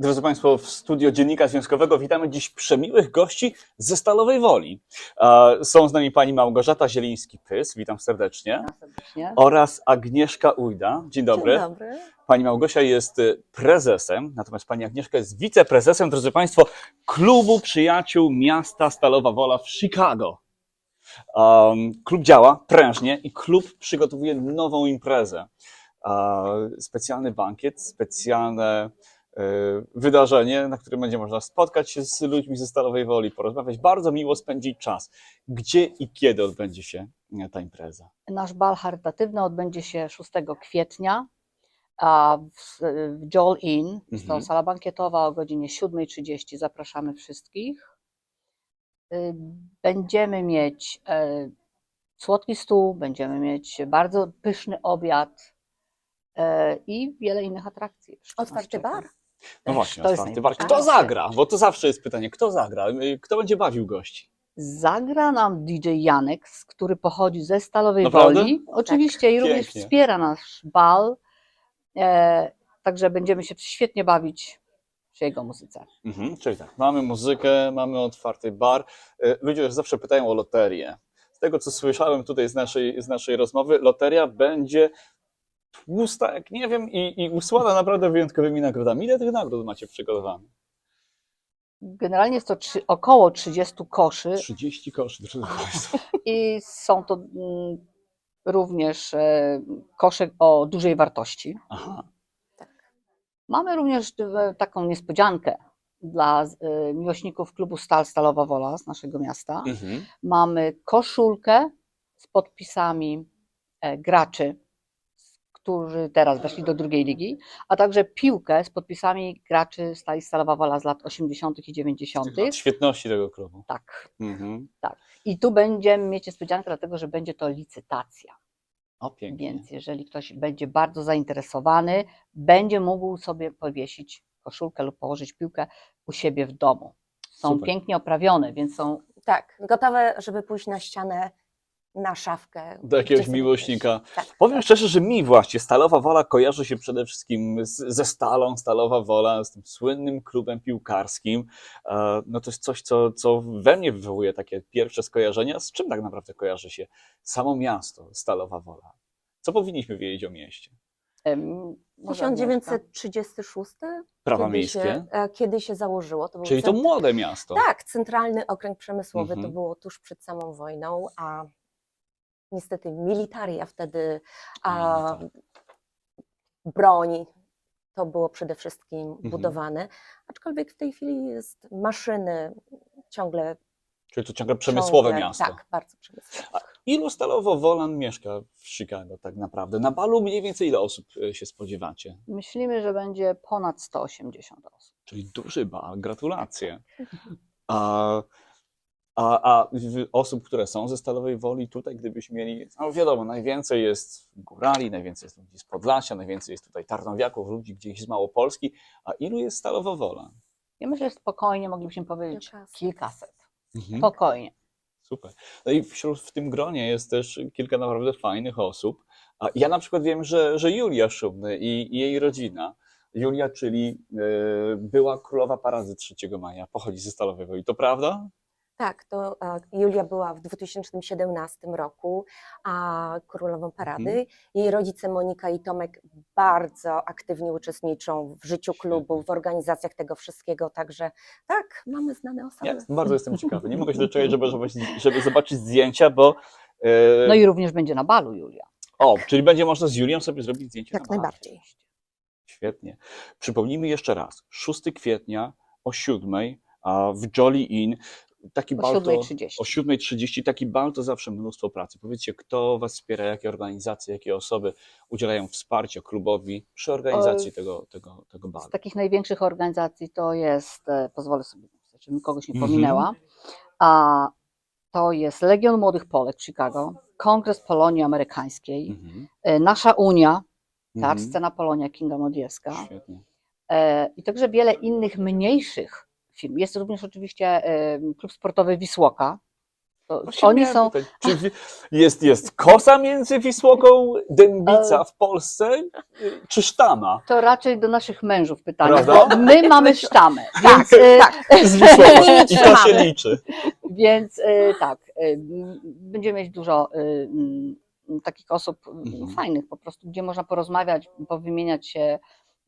Drodzy Państwo, w studio Dziennika Związkowego witamy dziś przemiłych gości ze Stalowej Woli. Są z nami pani Małgorzata Zieliński-Pys, witam serdecznie, Witam serdecznie. oraz Agnieszka Ujda. Dzień dobry. Dzień dobry. Pani Małgosia jest y, prezesem, natomiast pani Agnieszka jest wiceprezesem, drodzy Państwo, klubu przyjaciół miasta Stalowa Wola w Chicago. Um, klub działa prężnie i klub przygotowuje nową imprezę. Specjalny bankiet, specjalne wydarzenie, na którym będzie można spotkać się z ludźmi ze Stalowej Woli, porozmawiać, bardzo miło spędzić czas. Gdzie i kiedy odbędzie się e, ta impreza? Nasz bal charytatywny odbędzie się 6 kwietnia a w, w Joel Inn. Jest to Mhm. sala bankietowa o godzinie 7.30. Zapraszamy wszystkich. Będziemy mieć e, słodki stół, będziemy mieć bardzo pyszny obiad e, i wiele innych atrakcji. Otwarty bar? No właśnie, To jest otwarty bar. Kto zagra? Bo to zawsze jest pytanie, kto zagra? Y, Kto będzie bawił gości? Zagra nam DJ Janek, z- który pochodzi ze Stalowej Naprawdę? Woli. Oczywiście i również Pięknie. wspiera nasz bal. E, także będziemy się świetnie bawić przy jego muzyce. Mhm, czyli tak, mamy muzykę, mamy otwarty bar. Y, Ludzie już zawsze pytają o loterię. Z tego, co słyszałem tutaj z naszej, z naszej rozmowy, loteria będzie tłusta, jak nie wiem, i, i usłana naprawdę wyjątkowymi nagrodami. Ile tych nagród macie przygotowanych? Generalnie jest to trzy, około 30 koszy 30 koszy, drodzy Państwo. i są to mm, również e, kosze o dużej wartości. Aha, Mamy również e, taką niespodziankę dla e, miłośników klubu Stal Stalowa Wola z naszego miasta. mhm. Mamy koszulkę z podpisami e, graczy, którzy teraz weszli do drugiej ligi, a także piłkę z podpisami graczy Stali Stalowa Wola z lat 80. i 90. Lat świetności tego klubu. Tak. Mhm. I tu będziemy mieć niespodziankę, dlatego że będzie to licytacja. O, pięknie. Więc jeżeli ktoś będzie bardzo zainteresowany, będzie mógł sobie powiesić koszulkę lub położyć piłkę u siebie w domu. Są Super. pięknie oprawione, więc są Tak, gotowe, żeby pójść na ścianę, na szafkę. Do jakiegoś miłośnika. Tak. Powiem szczerze, że mi właśnie Stalowa Wola kojarzy się przede wszystkim z, ze Stalą, Stalowa Wola, z tym słynnym klubem piłkarskim. E, No to jest coś, co, co we mnie wywołuje takie pierwsze skojarzenia. Z czym tak naprawdę kojarzy się samo miasto Stalowa Wola? Co powinniśmy wiedzieć o mieście? em, może Agnieszka? 1936, Prawa kiedy miejskie? się, e, kiedy się założyło. To Czyli to młode miasto. Tak, centralny okręg przemysłowy Mhm. to było tuż przed samą wojną, a niestety militaria wtedy, a A, broń to było przede wszystkim Mhm. budowane, aczkolwiek w tej chwili jest maszyny ciągle Czyli to ciągle przemysłowe ciągle, miasto. Tak, bardzo przemysłowe. Ilu Stalowo-Wolan mieszka w Chicago tak naprawdę? Na balu mniej więcej ile osób e, się spodziewacie? Myślimy, że będzie ponad 180 osób. Czyli duży bal, gratulacje. A, a, a osób, które są ze Stalowej Woli tutaj, gdybyśmy mieli, no wiadomo, najwięcej jest górali, najwięcej jest ludzi z Podlasia, najwięcej jest tutaj Tarnowiaków, ludzi gdzieś z Małopolski, a ilu jest Stalowa Wola? Ja myślę, że spokojnie moglibyśmy powiedzieć Kilkaset. kilkaset. Mhm. Spokojnie. Super. No i wśród, w tym gronie jest też kilka naprawdę fajnych osób. A ja na przykład wiem, że, że Julia Szumny i, i jej rodzina, Julia, czyli e, była królowa parady 3 maja, pochodzi ze Stalowej Woli. To prawda? Tak, to e, Julia była w 2017 roku a królową parady. Mhm. Jej rodzice Monika i Tomek bardzo aktywnie uczestniczą w życiu klubu, w organizacjach tego wszystkiego, także tak, mamy znane osoby. Ja bardzo jestem ciekawy. Nie mogę się doczekać, żeby, zobaczyć- żeby zobaczyć zdjęcia, bo. e, No i również będzie na balu Julia. O, czyli będzie można z Julią sobie zrobić zdjęcie. Jak na balu. najbardziej. Świetnie. Przypomnijmy jeszcze raz. 6 kwietnia o 7 a w Jolly Inn. Taki O bal to, 7.30. o 7.30. Taki bal to zawsze mnóstwo pracy. Powiedzcie, kto Was wspiera, jakie organizacje, jakie osoby udzielają wsparcia klubowi przy organizacji E, tego, tego, tego balu. Z takich największych organizacji to jest, e, pozwolę sobie żebym kogoś nie Mhm. pominęła, a to jest Legion Młodych Polek w Chicago, Kongres Polonii Amerykańskiej, Mhm. e, Nasza Unia, Teatr Mhm. Scena Polonia Kinga Modieska Świetnie. e, i także wiele innych mniejszych firm. Jest również oczywiście e, klub sportowy Wisłoka, oni są, pytać, Czy jest, jest kosa między Wisłoką, Dębica E. w Polsce, y, czy sztama? to raczej do naszych mężów pytanie, my mamy sztamę, Tak, więc, e, tak. Z Wisłoką. Nie I to się liczy. więc e, tak, e, będziemy mieć dużo e, takich osób Mhm. fajnych po prostu, gdzie można porozmawiać, powymieniać się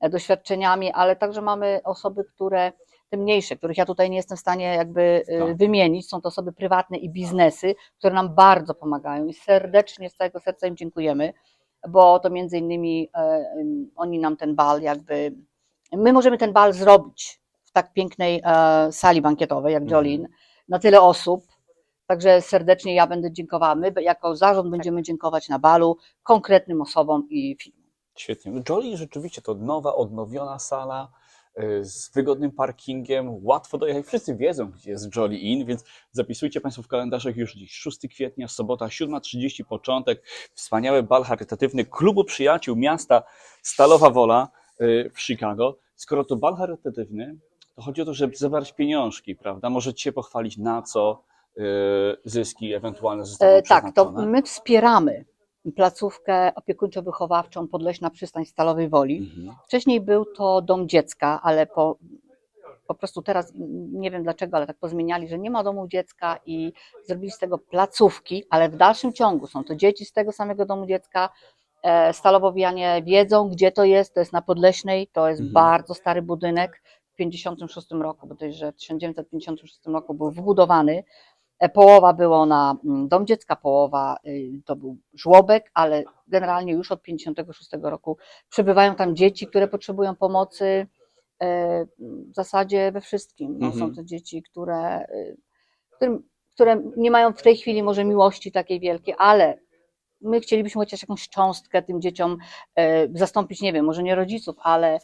e, doświadczeniami, ale także mamy osoby, które te mniejsze, których ja tutaj nie jestem w stanie jakby e, Tak. wymienić, są to osoby prywatne i biznesy, które nam bardzo pomagają i serdecznie z całego serca im dziękujemy, bo to między innymi e, oni nam ten bal jakby, my możemy ten bal zrobić w tak pięknej e, sali bankietowej jak Mhm. Jolin, na tyle osób, Także serdecznie ja będę dziękowała. My jako zarząd będziemy dziękować na balu konkretnym osobom i firmom. Świetnie. Jolly rzeczywiście to nowa, odnowiona sala y, z wygodnym parkingiem, łatwo dojechać. Wszyscy wiedzą, gdzie jest Jolly Inn, więc zapisujcie Państwo w kalendarzach już dziś. 6 kwietnia, sobota, 7.30 początek. Wspaniały bal charytatywny Klubu Przyjaciół Miasta Stalowa Wola y, w Chicago. Skoro to bal charytatywny, to chodzi o to, żeby zebrać pieniążki, prawda? Możecie się pochwalić na co y, zyski ewentualne zostaną E, tak, to my wspieramy placówkę opiekuńczo-wychowawczą Podleśna Przystań Stalowej Woli. Mhm. Wcześniej był to dom dziecka, ale po, po prostu teraz nie wiem dlaczego, ale tak pozmieniali, że nie ma domu dziecka i zrobili z tego placówki, ale w dalszym ciągu są to dzieci z tego samego domu dziecka. E, Stalowowianie wiedzą, gdzie to jest. To jest na Podleśnej, to jest Mhm. bardzo stary budynek. W 1956 roku, bo to jest, że w 1956 roku był wybudowany. E, Połowa było na mm, dom dziecka, połowa y, to był żłobek, ale generalnie już od 1956 roku przebywają tam dzieci, które potrzebują pomocy e, w zasadzie we wszystkim. No, Mhm. Są to dzieci, które, y, którym, które nie mają w tej chwili może miłości takiej wielkiej, ale my chcielibyśmy chociaż jakąś cząstkę tym dzieciom e, zastąpić, nie wiem, może nie rodziców, ale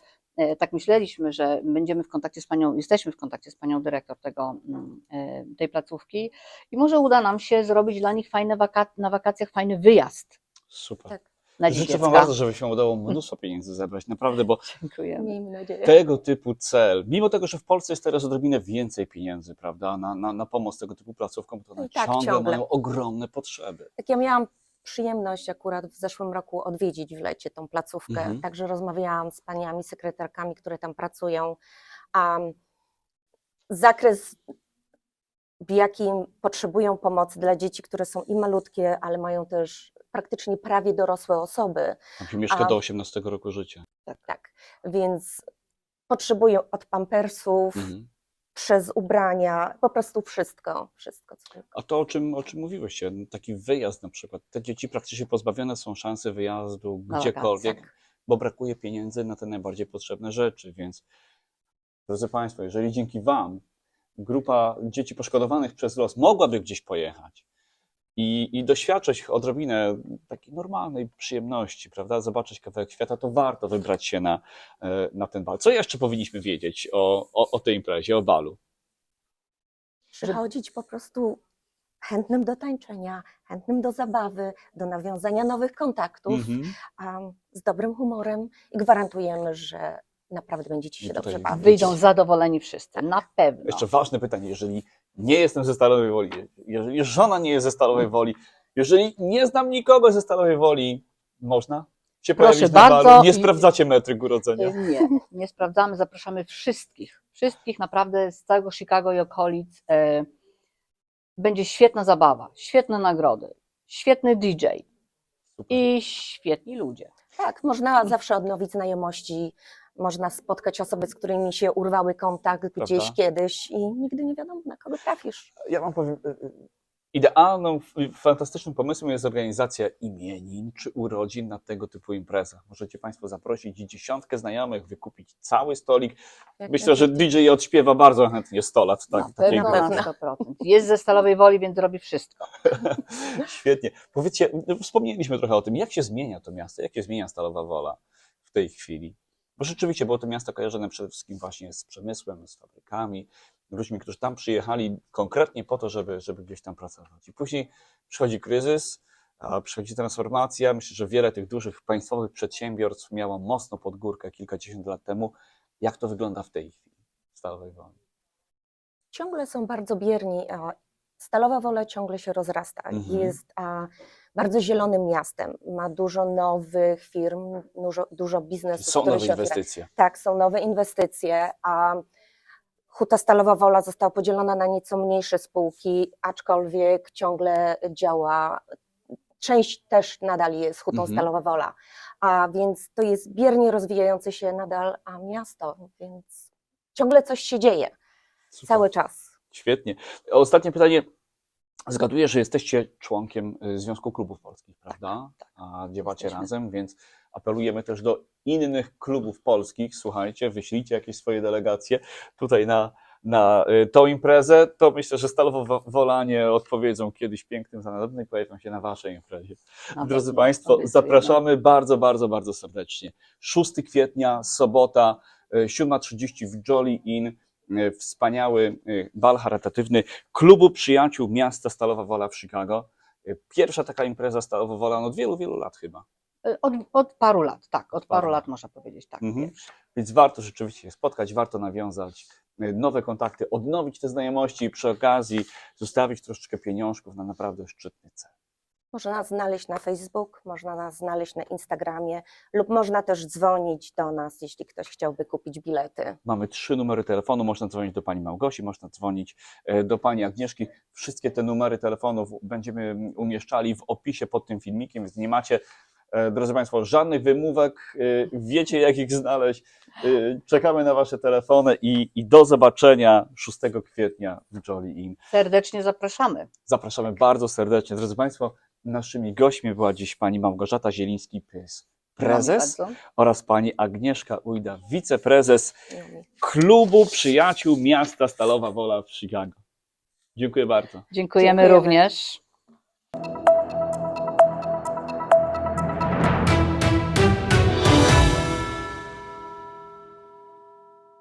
tak myśleliśmy, że będziemy w kontakcie z panią, jesteśmy w kontakcie z panią dyrektor tego, mm, e, tej placówki i może uda nam się zrobić dla nich fajne waka- na wakacjach fajny wyjazd Super. Tak. Życzę Wam bardzo, żeby się udało mnóstwo pieniędzy zebrać, naprawdę, bo Dziękujemy. Tego typu cel, mimo tego, że w Polsce jest teraz odrobinę więcej pieniędzy, prawda, na, na, na pomoc tego typu placówkom, to one tak ciągle, ciągle. mają ogromne potrzeby. Tak ja miałam przyjemność akurat w zeszłym roku odwiedzić w lecie tą placówkę, Mhm. także rozmawiałam z paniami sekretarkami, które tam pracują. A zakres, w jakim potrzebują pomocy dla dzieci, które są i malutkie, ale mają też praktycznie prawie dorosłe osoby, mieszka A- do 18 roku życia. tak, więc potrzebują od pampersów, Mhm. Przez ubrania, po prostu wszystko, wszystko. Co. A to, o czym, o czym mówiłyście, taki wyjazd na przykład, te dzieci praktycznie pozbawione są szansy wyjazdu Na gdziekolwiek, wakacje. bo brakuje pieniędzy na te najbardziej potrzebne rzeczy, więc drodzy Państwo, jeżeli dzięki Wam grupa dzieci poszkodowanych przez los mogłaby gdzieś pojechać i, i doświadczyć odrobinę takiej normalnej przyjemności, prawda, zobaczyć kawałek świata, to warto wybrać się na, e, na ten bal. Co jeszcze powinniśmy wiedzieć o, o, o tej imprezie, o balu? Przychodzić po prostu chętnym do tańczenia, chętnym do zabawy, do nawiązania nowych kontaktów, Mhm. a z dobrym humorem i gwarantujemy, że naprawdę będziecie się dobrze bawić. Wyjdą zadowoleni wszyscy, na pewno. Jeszcze ważne pytanie, jeżeli nie jestem ze Stalowej Woli, jeżeli żona nie jest ze Stalowej Woli, jeżeli nie znam nikogo ze Stalowej Woli, można się Proszę pojawić na bardzo. balu? Nie sprawdzacie metryk urodzenia. Y, Nie, nie sprawdzamy, zapraszamy wszystkich. Wszystkich naprawdę z całego Chicago i okolic. E, Będzie świetna zabawa, świetne nagrody, świetny DJ Super. i świetni ludzie. Tak, można zawsze odnowić znajomości, można spotkać osoby, z którymi się urwały kontakt gdzieś Prawda? kiedyś i nigdy nie wiadomo, na kogo trafisz. Ja wam powiem, y, y, idealną, fantastycznym pomysłem jest organizacja imienin czy urodzin na tego typu imprezach. Możecie Państwo zaprosić dziesiątkę znajomych, wykupić cały stolik. Jak Myślę, że DJ odśpiewa bardzo chętnie 100 lat tak, Na pewno imprezy. na 100%. Jest ze Stalowej Woli, więc robi wszystko. Świetnie. Powiedzcie, no, wspomnieliśmy trochę o tym, jak się zmienia to miasto, jak się zmienia Stalowa Wola w tej chwili. Bo rzeczywiście było to miasto kojarzone przede wszystkim właśnie z przemysłem, z fabrykami, ludźmi, którzy tam przyjechali konkretnie po to, żeby, żeby gdzieś tam pracować. I później przychodzi kryzys, przychodzi transformacja. Myślę, że wiele tych dużych państwowych przedsiębiorstw miało mocno pod górkę kilkadziesiąt lat temu. Jak to wygląda w tej chwili w Stalowej Woli? ciągle są bardzo bierni, Stalowa Wola ciągle się rozrasta. Mhm. Jest a, bardzo zielonym miastem. Ma dużo nowych firm, dużo, dużo biznesów, Są nowe się otwiera. inwestycje. Tak, są nowe inwestycje, a Huta Stalowa Wola została podzielona na nieco mniejsze spółki, aczkolwiek ciągle działa. Część też nadal jest Hutą Mhm. Stalowa Wola, a więc to jest biernie rozwijające się nadal a miasto, więc ciągle coś się dzieje, Super. cały czas. Świetnie. Ostatnie pytanie. Zgaduję, że jesteście członkiem y, Związku Klubów Polskich, prawda? A działacie Jesteśmy. razem, więc apelujemy też do innych klubów polskich. Słuchajcie, wyślijcie jakieś swoje delegacje tutaj na, na y, tą imprezę. To myślę, że Stalowo Wolanie odpowiedzą kiedyś pięknym za nadobne i pojawią się na waszej imprezie. Na Drodzy pewno, Państwo, zapraszamy bardzo, bardzo, bardzo serdecznie. 6 kwietnia, sobota, y, 7.30 w Jolly Inn. Y, Wspaniały y, bal charytatywny Klubu Przyjaciół Miasta Stalowa Wola w Chicago. Y, Pierwsza taka impreza Stalowa Wola no, od wielu, wielu lat chyba. Od, od paru lat, tak, od paru paru lat. można powiedzieć tak. Mhm. Więc warto rzeczywiście się spotkać, warto nawiązać nowe kontakty, odnowić te znajomości i przy okazji zostawić troszeczkę pieniążków na naprawdę szczytny cel. Można nas znaleźć na Facebook, można nas znaleźć na Instagramie lub można też dzwonić do nas, jeśli ktoś chciałby kupić bilety. Mamy trzy numery telefonu, można dzwonić do pani Małgosi, można dzwonić e, do pani Agnieszki. Wszystkie te numery telefonów będziemy umieszczali w opisie pod tym filmikiem, więc nie macie, e, drodzy Państwo, żadnych wymówek, e, wiecie jak ich znaleźć. Czekamy na Wasze telefony i, i do zobaczenia 6 kwietnia w Jolly Inn. Serdecznie zapraszamy. Zapraszamy bardzo serdecznie. Drodzy Państwo, naszymi gośćmi była dziś pani Małgorzata Zieliński-Pys, prezes oraz pani Agnieszka Ujda, wiceprezes. Klubu Przyjaciół Miasta Stalowa Wola w Chicago. Dziękuję bardzo. Dziękujemy Dziękujemy. również.